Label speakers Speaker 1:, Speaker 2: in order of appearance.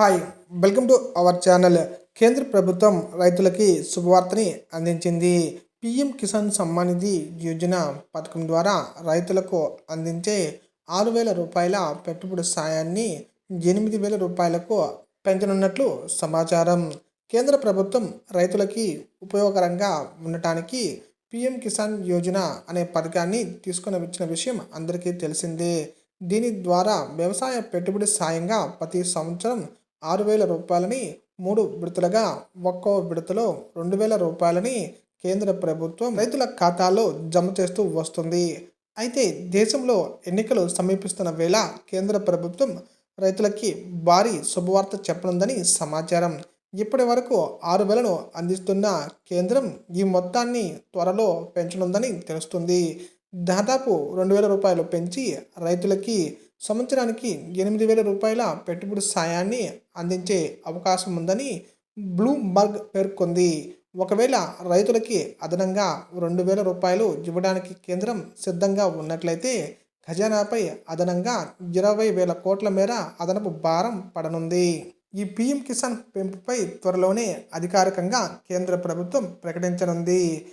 Speaker 1: Hi welcome to our channel. కేంద్ర ప్రభుత్వం రైతులకి శుభవార్తని అందించింది. పిఎం కిసాన్ సమ్మాన్ నిధి యోజన పథకం ద్వారా రైతులకు అందించే ఆరు వేల రూపాయల పెట్టుబడి సాయాన్ని ఎనిమిది వేల రూపాయలకు పెంచనున్నట్లు సమాచారం. కేంద్ర ప్రభుత్వం రైతులకి ఉపయోగకరంగా ఉండటానికి పిఎం కిసాన్ యోజన అనే పథకాన్ని తీసుకొని వచ్చిన విషయం అందరికీ తెలిసిందే. దీని ద్వారా వ్యవసాయ పెట్టుబడి సాయంగా ప్రతి సంవత్సరం ఆరు వేల రూపాయలని మూడు విడతలుగా ఒక్కో విడతలో రెండు వేల రూపాయలని కేంద్ర ప్రభుత్వం రైతుల ఖాతాలో జమ చేస్తూ వస్తుంది. అయితే దేశంలో ఎన్నికలు సమీపిస్తున్న వేళ కేంద్ర ప్రభుత్వం రైతులకి భారీ శుభవార్త చెప్పనుందని సమాచారం. ఇప్పటి వరకు ఆరు వేలను అందిస్తున్న కేంద్రం ఈ మొత్తాన్ని త్వరలో పెంచనుందని తెలుస్తుంది. దాదాపు రెండు వేల రూపాయలు పెంచి రైతులకి సంవత్సరానికి ఎనిమిది వేల రూపాయల పెట్టుబడి సాయాన్ని అందించే అవకాశం ఉందని బ్లూంబర్గ్ పేర్కొంది. ఒకవేళ రైతులకి అదనంగా రెండు వేల రూపాయలు ఇవ్వడానికి కేంద్రం సిద్ధంగా ఉన్నట్లయితే ఖజానాపై అదనంగా ఇరవై వేల కోట్ల మేర అదనపు భారం పడనుంది. ఈ పీఎం కిసాన్ పెంపుపై త్వరలోనే అధికారికంగా కేంద్ర ప్రభుత్వం ప్రకటించనుంది.